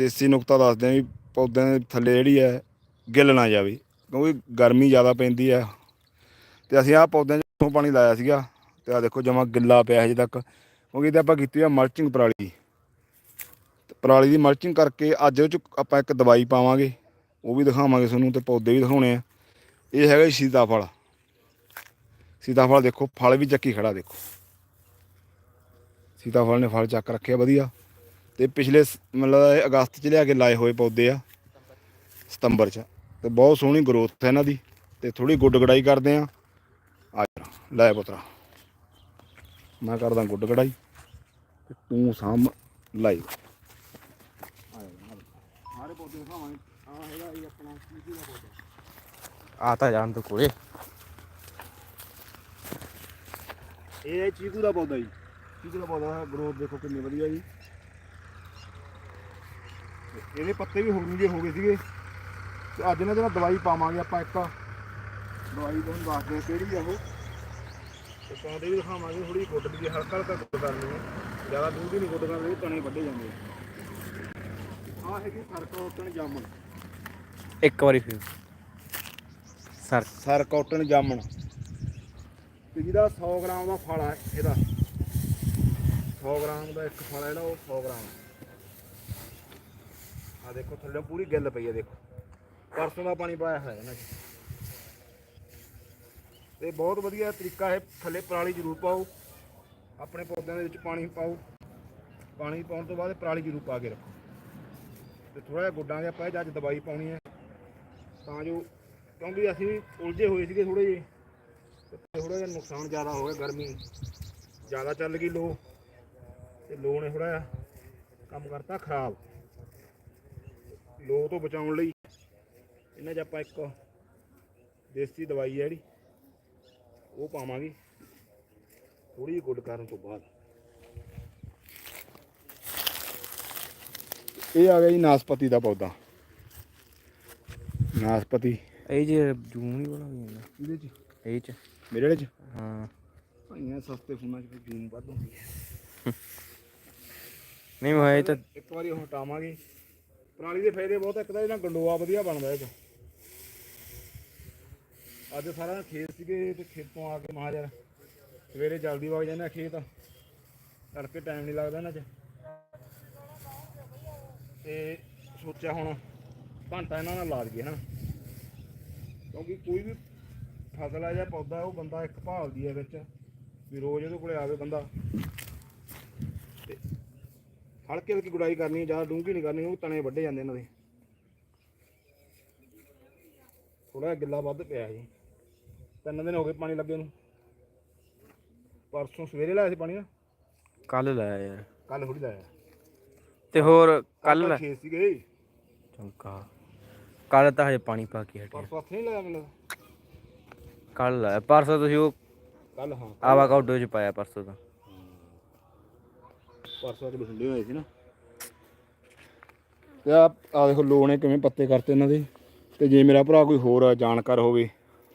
ਦੇਸੀ ਨੁਕਤਾ ਦੱਸਦੇ ਆ ਵੀ ਪੌਦਿਆਂ ਦੇ ਥੱਲੇ ਜਿਹੜੀ ਹੈ ਗਿੱਲ ਨਾ ਜਾਵੇ, ਕਿਉਂਕਿ ਗਰਮੀ ਜ਼ਿਆਦਾ ਪੈਂਦੀ ਹੈ। ਤੇ ਅਸੀਂ ਆਹ ਪੌਦਿਆਂ 'ਚ ਉੱਥੋਂ ਪਾਣੀ ਲਾਇਆ ਸੀਗਾ ਤੇ ਆ ਦੇਖੋ ਜਮਾ ਗਿੱਲਾ ਪਿਆ ਹਜੇ ਤੱਕ, ਕਿਉਂਕਿ ਇਹਦੇ ਆਪਾਂ ਕੀਤੀ ਆ ਮਲਚਿੰਗ ਪਰਾਲੀ। ਤੇ ਪਰਾਲੀ ਦੀ ਮਲਚਿੰਗ ਕਰਕੇ ਅੱਜ ਉਹ 'ਚ ਆਪਾਂ ਇੱਕ ਦਵਾਈ ਪਾਵਾਂਗੇ, ਉਹ ਵੀ ਦਿਖਾਵਾਂਗੇ ਤੁਹਾਨੂੰ ਤੇ ਪੌਦੇ ਵੀ ਦਿਖਾਉਣੇ ਆ। ਇਹ ਹੈਗਾ ਜੀ ਸੀਤਾਫਲ। ਸੀਤਾਫਲ ਦੇਖੋ, ਫਲ ਵੀ ਚੱਕੀ ਖੜਾ ਦੇਖੋ। ਸੀਤਾਫਲ ਨੇ ਫਲ ਚੱਕ ਰੱਖਿਆ ਵਧੀਆ। ਤੇ ਪਿਛਲੇ ਸ- ਮਤਲਬ ਅਗਸਤ ਚ ਲਿਆ ਕੇ ਲਾਏ ਹੋਏ ਪੌਦੇ ਆ। ਸਤੰਬਰ ਚ। ਤੇ ਬਹੁਤ ਸੋਹਣੀ ਗਰੋਥ ਹੈ ਇਹਨਾਂ ਦੀ। ਤੇ ਥੋੜੀ ਗੁੱਡ ਗੜਾਈ ਕਰਦੇ ਆ। ਆ ਜਾ, ਲੈ ਪੁੱਤਰਾ। ਮੈਂ ਕਰਦਾ ਗੁੱਡ ਗੜਾਈ ਤੇ ਤੂੰ ਸਾਂਭ ਲਾਈ। ਸਾਰੇ ਪੌਦੇ ਦਿਖਾਵਾਂਗੇ ਆ ਹੈਗਾ ਇਹ ਆਪਣਾ ਚੀਕੂ ਦਾ ਪੌਦਾ ਆ ਤਾਂ ਜਾਣ ਤੋਂ ਕੋਲੇ। ਇਹ ਹੈ ਚੀਕੂ ਦਾ ਪੌਦਾ ਜੀ। ਚੀਕੂ ਦਾ ਪੌਦਾ ਗਰੋਥ ਦੇਖੋ ਕਿੰਨੀ ਵਧੀਆ ਜੀ। ਇਹਦੇ ਪੱਤੇ ਵੀ ਹੁਰਮੀਗੇ ਹੋ ਗਏ ਸੀਗੇ। ਤੇ ਅੱਜ ਇਹਨਾਂ ਦੇ ਨਾਲ ਦਵਾਈ ਪਾਵਾਂਗੇ ਆਪਾਂ ਇੱਕ। ਦਵਾਈ ਤੁਹਾਨੂੰ ਦੱਸਦੇ ਕਿਹੜੀ ਆ ਉਹ। ਤੇ ਪਾਉਂਦੇ ਵੀ ਦਿਖਾਵਾਂਗੇ ਥੋੜੀ ਗੁੱਡ ਵੀ ਹਲਕਾ ਹਲਕਾ ਗੁੱਡ ਕਰਨੀ ਹੈ ਜ਼ਿਆਦਾ ਦੂਰ ਵੀ ਨਹੀਂ ਗੁੱਡ ਕਰਦੇ ਤਣੇ ਵੱਡੇ ਜਾਂਦੇ ਆ। ਆਹ ਹੈਗੀ ਸਰ ਕਾਟਨ ਜਾਮਣ। ਇੱਕ ਵਾਰੀ ਫਿਰ। ਸਰ ਸਰ ਕਾਟਨ ਜਾਮਣ। ਤੇ ਜਿਹਦਾ 100 ਗ੍ਰਾਮ ਦਾ ਫਲ ਆ ਇਹਦਾ। 100 ਗ੍ਰਾਮ ਦਾ ਇੱਕ ਫਲ ਹੈ ਜਿਹੜਾ ਉਹ 100 ਗ੍ਰਾਮ ਆ ਦੇਖੋ, ਥੱਲੇ ਪੂਰੀ ਗਿੱਲ ਪਈ ਹੈ ਦੇਖੋ। ਪਰਸੋਂ ਦਾ ਪਾਣੀ ਪਾਇਆ ਹੋਇਆ ਇਹਨਾਂ 'ਚ। ਤੇ ਬਹੁਤ ਵਧੀਆ ਤਰੀਕਾ ਹੈ, ਥੱਲੇ ਪਰਾਲੀ ਜ਼ਰੂਰ ਪਾਓ, ਆਪਣੇ ਪੌਦਿਆਂ ਦੇ ਵਿੱਚ ਪਾਣੀ ਪਾਓ। ਪਾਣੀ ਪਾਉਣ ਤੋਂ ਬਾਅਦ ਪਰਾਲੀ ਜ਼ਰੂਰ ਪਾ ਕੇ ਰੱਖੋ। ਤੇ ਥੋੜਾ ਜਿਹਾ ਗੁੱਡਾਂਗੇ ਆਪਾਂ ਇਹ 'ਚ ਅੱਜ ਦਵਾਈ ਪਾਉਣੀ ਹੈ। ਤਾਂ ਜੋ, ਕਿਉਂਕਿ ਅਸੀਂ ਉਲਝੇ ਹੋਏ ਸੀਗੇ ਥੋੜੇ ਜਿਹੇ, ਤੇ ਥੋੜਾ ਜਿਹਾ ਨੁਕਸਾਨ ਜ਼ਿਆਦਾ ਹੋ ਗਿਆ ਗਰਮੀ ਜ਼ਿਆਦਾ ਚੱਲ ਗਈ ਲੋ, ਤੇ ਲੋ ਨੇ ਥੋੜਾ ਜਿਹਾ ਕੰਮ ਕਰਤਾ ਖਰਾਬ। ਲੋ ਤੋਂ ਬਚਾਉਣ ਲਈ। ਇਹਨਾਂ 'ਚ ਆਪਾਂ ਇੱਕ ਦੇਸੀ ਦਵਾਈ ਹੈ ਜਿਹੜੀ ਉਹ ਪਾਵਾਂਗੇ। ਥੋੜੀ ਜਿਹੀ ਗੁੱਡ ਕਰਨ ਤੋਂ ਬਾਅਦ। ਇਹ ਆ ਗਿਆ ਜੀ ਨਾਸਪਤੀ ਦਾ ਪੌਦਾ। ਨਾਸਪਤੀ। ਇਹ ਜੇ ਜੂਮ ਨਹੀਂ ਬਣਾ ਜਾਂਦਾ ਇਹਦੇ 'ਚ? ਇਹ ਚ। ਮੇਰੇ ਵਾਲੇ 'ਚ? ਹਾਂ। ਭਾਈਆਂ ਸਸਤੇ ਫੋਨਾਂ 'ਚ ਫਿਰ ਜੂਮ ਵੱਧ ਹੁੰਦੀ ਹੈ। ਨਹੀਂ ਮੈਂ ਇਹ ਤਾਂ ਇੱਕ ਵਾਰੀ ਉਹ ਹਟਾਵਾਂਗੇ ਪਰਾਲੀ ਦੇ ਫਾਇਦੇ ਬਹੁਤ ਆ, ਇੱਕ ਤਾਂ ਇਹਨਾਂ ਗੰਡੋਆ ਵਧੀਆ ਬਣਦਾ ਇਹ ਤੋਂ ਅੱਜ ਸਾਰਾ ਖੇਤ ਸੀਗੇ ਤੇ ਖੇਤੋਂ ਆ ਕੇ ਮਹਾਜਰ ਸਵੇਰੇ ਜਲਦੀ ਵਗ ਜਾਂਦੇ ਆ ਖੇਤ। ਤੜਕੇ ਟਾਈਮ ਨਹੀਂ ਲੱਗਦਾ ਇਹਨਾਂ 'ਚ। ਤੇ ਸੋਚਿਆ ਹੁਣ ਘੰਟਾ ਇਹਨਾਂ ਨਾਲ ਲਾ ਦਈਏ ਹਨਾ। ਕਿਉਂਕਿ ਕੋਈ ਵੀ ਫਸਲ ਆ ਜਾਂ ਪੌਦਾ ਉਹ ਬੰਦਾ ਇੱਕ ਭਾਲਦੀ ਹੈ ਵਿੱਚ ਵੀ ਰੋਜ਼ ਇਹਦੇ ਕੋਲੇ ਆਵੇ ਬੰਦਾ। ਤੇ ਹਲਕੀ ਹਲਕੀ ਗੁਡਾਈ ਕਰਨੀ ਜ਼ਿਆਦਾ ਡੂੰਘੀ ਨਹੀਂ ਕਰਨੀ ਉਹ ਤਣੇ ਵੱਡੇ ਜਾਂਦੇ ਇਹਨਾਂ ਦੇ। ਥੋੜਾ ਗਿੱਲਾ ਵੱਧ ਪਿਆ ਜੀ। ਤਿੰਨ ਦਿਨ ਹੋ ਗਏ ਪਾਣੀ ਲੱਗੇ ਨੂੰ। ਪਰਸੋਂ ਸਵੇਰੇ ਲਾਇਆ ਸੀ ਪਾਣੀ ਨਾ? ਕੱਲ ਲਾਇਆ ਯਾਰ। ਕੱਲ ਥੋੜੀ ਲਾਇਆ। ਤੇ ਹੋਰ ਕੱਲ ਲਾ ਛੇ ਸੀਗੇ ਚੰਗਾ। ਕੱਲ ਤਾਂ ਹਜੇ ਪਾਣੀ ਪਾ ਕੇ ਹਟਿਆ। ਪਰਸੋਂ ਹੱਥ ਨਹੀਂ ਲਾਇਆ ਮੈਨੂੰ। ਕੱਲ ਲਾਇਆ। ਪਰਸੋਂ ਤੁਸੀਂ ਉਹ ਕੱਲ ਹਾਂ। ਆਵਾ ਕਾਉਡੋ ਚ ਪਾਇਆ ਪਰਸੋਂ ਤਾਂ। ਪਰਸੋਂ ਅੱਜ ਬਸੰਡੇ ਹੋਏ ਸੀ ਨਾ। ਤੇ ਆ ਆ ਦੇਖੋ ਲੋ ਨੇ ਕਿਵੇਂ ਪੱਤੇ ਕਰਤੇ ਇਹਨਾਂ ਦੇ। ਤੇ ਜੇ ਮੇਰਾ ਭਰਾ ਕੋਈ ਹੋਰ ਜਾਣਕਾਰ ਹੋਵੇ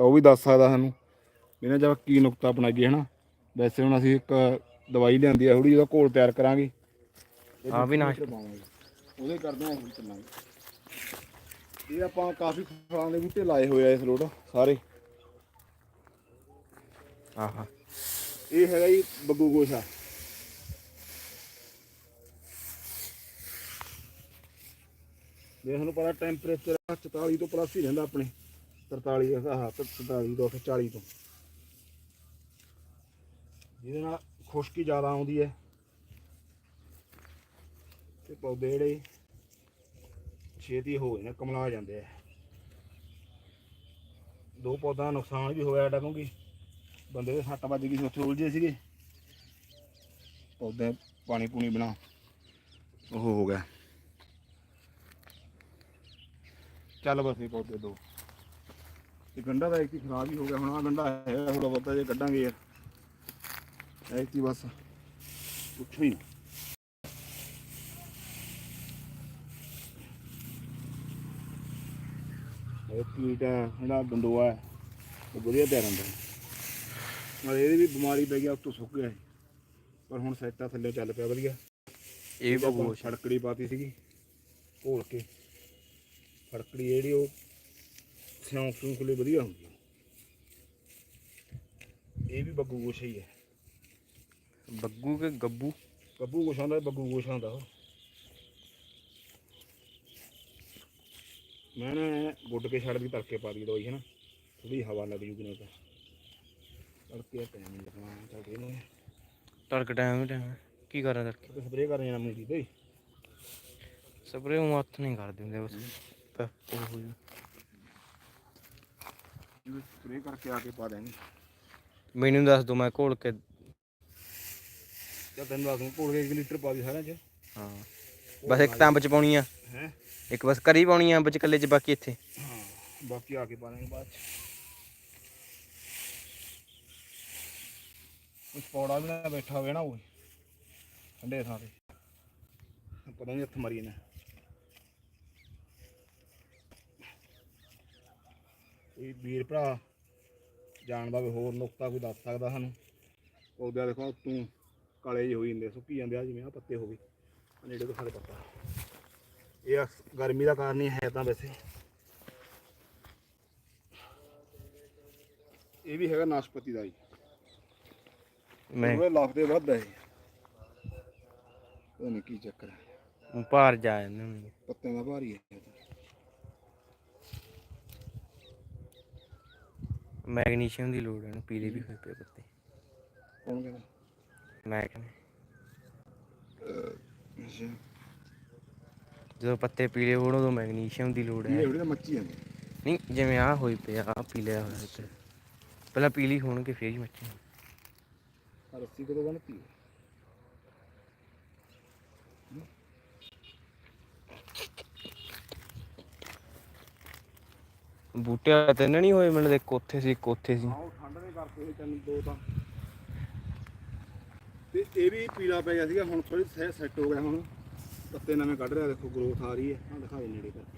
ਤਾਂ ਉਹ ਵੀ ਦੱਸ ਸਕਦਾ ਸਾਨੂੰ। ਇਹਨਾਂ ਦਾ ਕੀ ਨੁਕਤਾ ਬਣਾਈਏ ਹਨਾ? ਵੈਸੇ ਹੁਣ ਅਸੀਂ ਇੱਕ ਦਵਾਈ ਲਿਆਂਦੀ ਆ ਥੋੜੀ ਜਿਹਦਾ ਘੋਲ ਤਿਆਰ ਕਰਾਂਗੇ। ਹਾਂ, ਵੀ ਨਾ-। ਉਹਦੇ ਕਰਦੇ ਆ ਚੱਲਾਂਗੇ ਇਹ ਆਪਾਂ ਕਾਫੀ ਫਲਾਂ ਦੇ ਬੂਟੇ ਲਾਏ ਹੋਏ ਆ ਇਸ ਰੋਡ ਸਾਰੇ। ਆਹਾ। ਇਹ ਹੈਗਾ ਜੀ ਬੱਗੂ ਗੋਸ਼ਾ। ਜੇ ਤੁਹਾਨੂੰ ਪਤਾ ਟੈਂਪਰੇਚਰ 44 ਤੋਂ ਪਲੱਸ ਹੀ ਰਹਿੰਦਾ ਆਪਣੇ। 43 ਆਹ 43 ਤੋਂ 40 ਤੋਂ। ਜਿਹਦੇ ਨਾਲ ਖੁਸ਼ਕੀ ਜ਼ਿਆਦਾ ਆਉਂਦੀ ਹੈ। ਤੇ ਪੌਦੇ ਜਿਹੜੇ ਛੇਤੀ ਹੋ ਗਏ ਨੇ ਕਮਲਾ ਜਾਂਦੇ ਆ। ਦੋ ਪੌਦਾ ਦਾ ਨੁਕਸਾਨ ਵੀ ਹੋਇਆ ਸਾਡਾ, ਕਿਉਂਕਿ ਬੰਦੇ ਦੇ ਸੱਟ ਵੱਜ ਗਈ ਸੀ, ਉੱਥੇ ਉਲਝੇ ਸੀਗੇ। ਪੌਦੇ ਪਾਣੀ ਪੂਣੀ ਬਣਾ ਉਹ ਹੋ ਗਿਆ। ਚੱਲ ਬਸ ਇਹ ਪੌਦੇ ਦੋ। ਤੇ ਗੰਡਾ ਦਾ ਇੱਕ ਹੀ ਖਰਾਬ ਹੀ ਹੋ ਗਿਆ ਹੁਣ ਆ ਗੰਡਾ ਹੈ ਥੋੜਾ ਬਹੁਤਾ ਜੇ ਕੱਢਾਂਗੇ ਯਾਰ ਐਤੀ ਬਸ ਪੁੱਛੋ ਹੀ ਇਹ ਹੈ ਇਹਦਾ ਗੰਡੋਆ ਹੈ ਉਹ ਵਧੀਆ ਤਿਆਰ ਹੁੰਦਾ ਹੈ। ਨਾਲੇ ਇਹਦੀ ਵੀ ਬਿਮਾਰੀ ਪੈ ਗਿਆ ਉੱਤੋਂ ਸੁੱਕ ਗਿਆ ਇਹ। ਪਰ ਹੁਣ ਸੈਟਾ ਥੱਲੇ ਚੱਲ ਪਿਆ ਵਧੀਆ। ਇਹ ਵੀ ਬਗੂ ਛੜਕੜੀ ਪਾਤੀ ਸੀਗੀ ਘੋਲ ਕੇ। ਫੜਕੜੀ ਜਿਹੜੀ ਉਹ ਸਿਉਂਕ ਸਿਉਂਕ ਲਈ ਵਧੀਆ ਹੁੰਦੀ ਹੈ ਇਹ ਵੀ ਬੱਗੂ ਗੋਸ਼ਾ ਹੀ ਹੈ ਬੱਗੂ ਕੇ ਗੱਬੂ? ਬੱਬੂ ਗੋਸ਼ਾ ਦਾ ਬੱਗੂ ਗੋਸ਼ਾ ਹੁੰਦਾ ਉਹ। ਮੈਂ ਨਾ ਗੁੱਡ ਕੇ ਛੱਡ ਦੀ ਤੜਕੇ ਪਾ ਦੀ ਦਵਾਈ ਹੈ ਨਾ ਥੋੜੀ ਹਵਾ ਲੱਗ ਜੂਗੀ ਨਾ ਤਾਂ। ਤੜਕੇ ਟਾਈਮ ਲੱਗਣਾ ਚੱਲ ਕੇ ਨੂੰ। ਤੜਕ ਟਾਈਮ ਟਾਈਮ ਕੀ ਕਰਾਂ ਤੜਕੇ? ਸਪਰੇਅ ਕਰ ਜਾਣਾ ਮੇਰੀ ਤੇ। ਸਪਰੇ ਉਹ ਹੱਥ ਨਹੀਂ ਕਰ ਦਿੰਦੇ ਬਸ। ਪ- ਉਹ ਹੋ ਜਾਊ। ਸਪਰੇਅ ਕਰਕੇ ਆ ਕੇ ਪਾ ਦੇਣੀ। ਮੈਨੂੰ ਦੱਸ ਦੋ ਮੈਂ ਘੋਲ ਕੇ ਜਾਂ ਤੈਨੂੰ ਦੱਸ ਦੂੰ ਘੋਲ ਕੇ 1 ਲੀਟਰ ਪਾ ਦੀ ਸਾਰਿਆਂ ਚ। ਹਾਂ। ਬਸ ਇੱਕ ਤਾਂ ਅੰਬ ਚ ਪਾਉਣੀ ਆ। ਹੈ? ਇੱਕ ਬਸ ਕਰੀ ਪਾਉਣੀ ਆ ਅੰਬ ਚ ਕੱਲੇ ਚ ਬਾਕੀ ਇੱਥੇ। ਹਾਂ ਬਾਕੀ ਆ ਕੇ ਪਾ ਦੇਣੀ ਬਾਅਦ ਚ। ਕੁਛ ਪੌੜਾ ਵੀ ਨਾ ਬੈਠਾ ਹੋਵੇ ਨਾ ਉਹ ਠੰਡੇ ਥਾਂ ਤੇ। ਪਤਾ ਨਹੀਂ ਹੱਥ ਮਰੀ ਨਾ ਕੋਈ ਵੀਰ ਭਰਾ ਜਾਣਦਾ ਵੀ ਹੋਰ ਨੁਕਤਾ ਕੋਈ ਦੱਸ ਸਕਦਾ ਸਾਨੂੰ। ਉਹਦਾ ਦੇਖੋ ਤੂੰ ਕਾਲੇ ਜਿਹੇ ਹੋਈ ਜਾਂਦੇ ਸੁੱਕੀ ਜਾਂਦੇ ਆ ਜਿਵੇਂ ਆ ਪੱਤੇ ਹੋ ਗਏ। ਨੇੜੇ ਤੋਂ ਸਾਡੇ ਪੱਤਾ। ਇਹ ਆ ਗਰਮੀ ਦਾ ਕਾਰਨ ਹੀ ਹੈ ਤਾਂ ਵੈਸੇ। ਇਹ ਵੀ ਹੈਗਾ ਨਾਸ਼ਪਤੀ ਦਾ ਜੀ ਮੈਂ ਉਹ ਲਾਫਦੇ ਵੱਧ ਹੈ। ਪਤਾ ਨਹੀਂ ਕੀ ਚੱਕਰ ਹੈ ਭਾਰ ਜਾ ਜਾਂਦੇ। ਪੱਤਿਆਂ ਦਾ ਭਾਰੀ ਹੈ ਇਹ ਤਾਂ। ਮੈਗਨੀਸ਼ੀਅਮ ਦੀ ਲੋੜ ਹੈ ਇਹਨੂੰ ਪੀਲੇ ਵੀ ਹੋਏ ਪਏ ਪੱਤੇ। ਕੌਣ ਕਹਿੰਦਾ? ਮੈਂ ਕਹਿੰਦਾ। ਅੱਛਾ। ਜਦੋਂ ਪੱਤੇ ਪੀਲੇ ਹੋਣ ਉਦੋਂ ਮੈਗਨੀਸ਼ੀਅਮ ਦੀ ਲੋੜ ਇਹ ਹੈ ਇਹੜੀ ਤਾਂ ਮੱਚੀ ਜਾਂਦੀ। ਨਹੀਂ ਜਿਵੇਂ ਆ ਹੋਈ ਪਿਆ ਆ ਪੀਲੇ ਹੋਇਆ ਇੱਥੇ ਪਹਿਲਾਂ ਪੀਲੀ ਹੋਣਗੇ ਫੇਰ ਹੀ ਆ ਰੱਸੀ ਕਦੋਂ ਬਣਤੀ ਹੈ? ਬੂਟੇ ਤਿੰਨ ਨਹੀਂ ਹੋਏ ਮੈਨੂੰ ਦੇ ਕੋਥੇ ਸੀ ਕੋਥੇ ਸੀ। ਹਾਂ ਉਹ ਠੰਡ ਦੇ ਕਰਕੇ ਇਹ ਤਿੰਨ, ਦੋ ਤਾਂ। ਤੇ ਇਹ ਵੀ ਪੀਲਾ ਪੈ ਗਿਆ ਸੀਗਾ, ਹੁਣ ਥੋੜੀ ਸੈੱਟ ਹੋ ਗਿਆ ਹੁਣ। ਪੱਤੇ ਨਵੇਂ ਕੱਢ ਰਿਹਾ, ਦੇਖੋ ਗਰੋਥ ਆ ਰਹੀ ਹੈ। ਆ ਦਿਖਾ ਦੇ ਨੇੜੇ ਕਰਕੇ।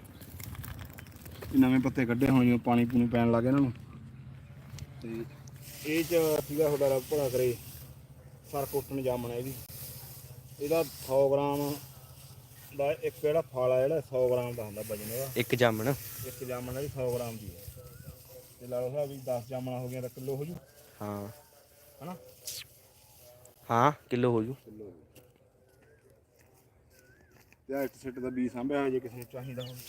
ਇਹ ਨਵੇਂ ਪੱਤੇ ਕੱਢੇ ਹੁਣ ਜਿਵੇਂ ਪਾਣੀ ਪੂਣੀ ਪੈਣ ਲੱਗ ਗਿਆ ਇਹਨਾਂ ਨੂੰ। ਤੇ ਇਹ ਚ ਸੀਗਾ ਤੁਹਾਡਾ ਰੱਬ ਭਲਾ ਕਰੇ ਸਰ ਕੁੱਟਣ ਜਾਮਣਾ ਇਹਦੀ। ਇਹਦਾ 100 ਗ੍ਰਾਮ ਦਾ ਇੱਕ ਜਿਹੜਾ ਫਲ ਆ ਜਿਹੜਾ 100 ਗ੍ਰਾਮ ਦਾ ਹੁੰਦਾ ਵਜਨ ਇਹਦਾ ਇੱਕ ਜਾਮਣ। ਇੱਕ ਜਾਮਣ ਦੀ 100 ਗ੍ਰਾਮ ਦੀ ਹੈ। ਤੇ ਲਾ ਲਓ ਸਾਹਿਬ ਵੀ 10 ਜਾਮਣਾ ਹੋ ਗਈਆਂ ਤਾਂ ਕਿਲੋ ਹੋ ਜੂ। ਹਾਂ। ਹਨਾ? ਹਾਂ ਕਿਲੋ ਹੋ ਜੂ। ਕਿਲੋ ਹੋ ਜੂ। ਤੇ ਆਹ ਇੱਕ ਸੈੱਟ ਦਾ ਬੀਜ ਸਾਂਭਿਆ ਹੋਇਆ ਜੇ ਕਿਸੇ ਨੂੰ ਚਾਹੀਦਾ ਹੋਵੇ।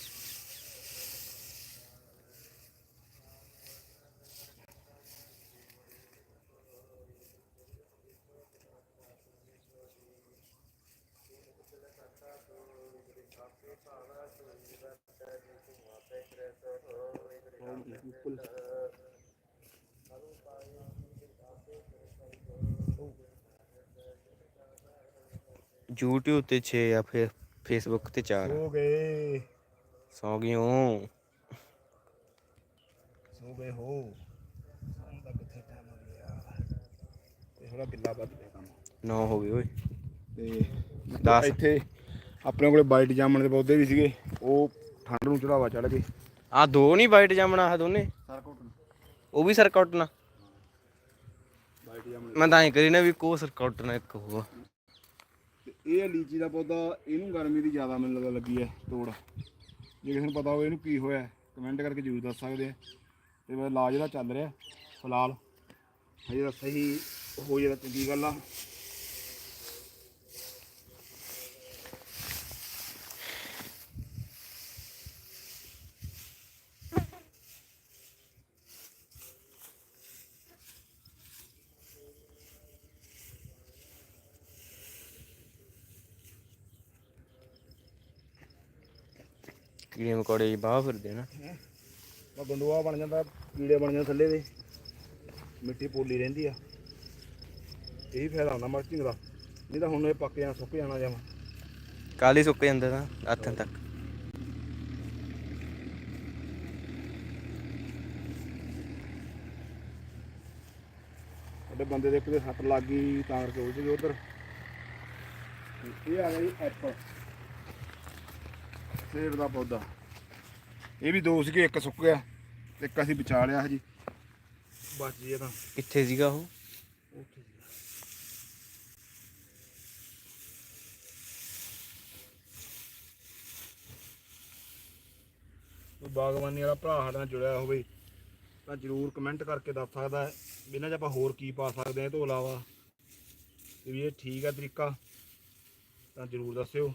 YouTube ਤੇ 6 ਆ ਫਿਰ Facebook ਤੇ 4 ਹੋ ਗਏ। ਸੌ ਸੋ ਗਏ ਹੋ। ਕਿੱਥੇ ਟਾਈਮ ਹੋ ਗਿਆ। ਤੇ ਥੋੜਾ ਗਿੱਲਾ ਵੱਧ ਪਿਆ ਕੰਮ। 9 ਹੋ ਗਏ ਓਏ। ਤੇ ਦਸ। ਇੱਥੇ ਆਪਣੇ ਕੋਲੇ ਵਾਈਟ ਜਾਮਣ ਦੇ ਪੌਦੇ ਵੀ ਸੀਗੇ। ਉਹ ਠੰਡ ਨੂੰ ਚੜਾਵਾ ਚੜ ਗਏ ਆ ਦੋ ਨਹੀਂ ਵਾਈਟ ਜਾਮਣਾ ਆ ਦੋਨੇ। ਸਾਰਾ ਕੋਟਨ ਉਹ ਵੀ ਸਰਕਆਊਟ ਨਾ। ਵਾਈਟ ਜਾਮਣ ਮੈਂ ਤਾਂ ਐ ਕਰੀ ਨਾ ਵੀ ਕੋ ਸਰਕਆਊਟ ਨਾ ਇੱਕ ਹੋਊਗਾ ਇਹ ਲੀਚੀ ਦਾ ਪੌਦਾ ਇਹਨੂੰ ਗਰਮੀ ਦੀ ਜ਼ਿਆਦਾ ਮੈਨੂੰ ਲੱਗਦਾ ਲੱਗੀ ਹੈ ਤੋੜ। ਜੇ ਕਿਸੇ ਨੂੰ ਪਤਾ ਹੋਵੇ ਇਹਨੂੰ ਕੀ ਹੋਇਆ ਕਮੈਂਟ ਕਰਕੇ ਜ਼ਰੂਰ ਦੱਸ ਸਕਦੇ ਆ ਤੇ ਮੈਂ ਇਲਾਜ ਇਹਦਾ ਚੱਲ ਰਿਹਾ ਫਿਲਹਾਲ। ਹਜੇ ਤਾਂ ਸਹੀ ਹੋ ਜੇ ਤਾਂ ਚੰਗੀ ਗੱਲ ਆ। ਕੀੜੇ ਮਕੌੜੇ ਬਾਹ ਫਿਰਦੇ ਨਾ। ਤਾਂ ਗੰਡੂਆ ਬਣ ਜਾਂਦਾ ਕੀੜੇ ਬਣ ਜਾਂਦੇ ਥੱਲੇ ਦੇ। ਮਿੱਟੀ ਪੋਲੀ ਰਹਿੰਦੀ ਆ। ਇਹੀ ਫਾਇਦਾ ਹੁੰਦਾ ਮਲਚਿੰਗ ਦਾ। ਨਹੀਂ ਤਾਂ ਹੁਣ ਇਹ ਪੱਕ ਜਾਣਾ ਸੁੱਕ ਜਾਣਾ ਜਾਵਾਂ ਕਾਲੀ ਸੁੱਕ ਜਾਂਦਾ ਤਾਂ ਹੱਥਾਂ ਤੱਕ। ਸਾਡੇ ਬੰਦੇ ਦੇ ਇੱਕ ਦੇ ਸੱਟ ਲੱਗ ਗਈ ਤਾਂ ਕਰਕੇ ਉਲਝ ਗਏ ਉਧਰ। ਇਹ ਆ ਗਿਆ ਜੀ ਐਪਲ ਸੇਬ ਦਾ ਪੌਦਾ। ਇਹ ਵੀ ਦੋ ਸੀਗੇ ਇੱਕ ਸੁੱਕ ਗਿਆ ਤੇ ਇੱਕ ਅਸੀਂ ਬਚਾ ਲਿਆ ਜੀ ਬਚ ਜੀ ਇਹ ਤਾਂ। ਕਿੱਥੇ ਸੀਗਾ ਉਹ? ਉੱਥੇ ਸੀਗਾ। ਕੋਈ ਬਾਗਬਾਨੀ ਵਾਲਾ ਭਰਾ ਸਾਡੇ ਨਾਲ ਜੁੜਿਆ ਹੋਵੇ ਤਾਂ ਜਰੂਰ ਕਮੈਂਟ ਕਰਕੇ ਦੱਸ ਸਕਦਾ ਹੈ ਵੀ ਇਹਨਾਂ 'ਚ ਆਪਾਂ ਹੋਰ ਕੀ ਪਾ ਸਕਦੇ ਹਾਂ ਇਹ ਤੋਂ ਇਲਾਵਾ। ਤੇ ਵੀ ਇਹ ਠੀਕ ਹੈ ਤਰੀਕਾ ਤਾਂ ਜਰੂਰ ਦੱਸਿਓ।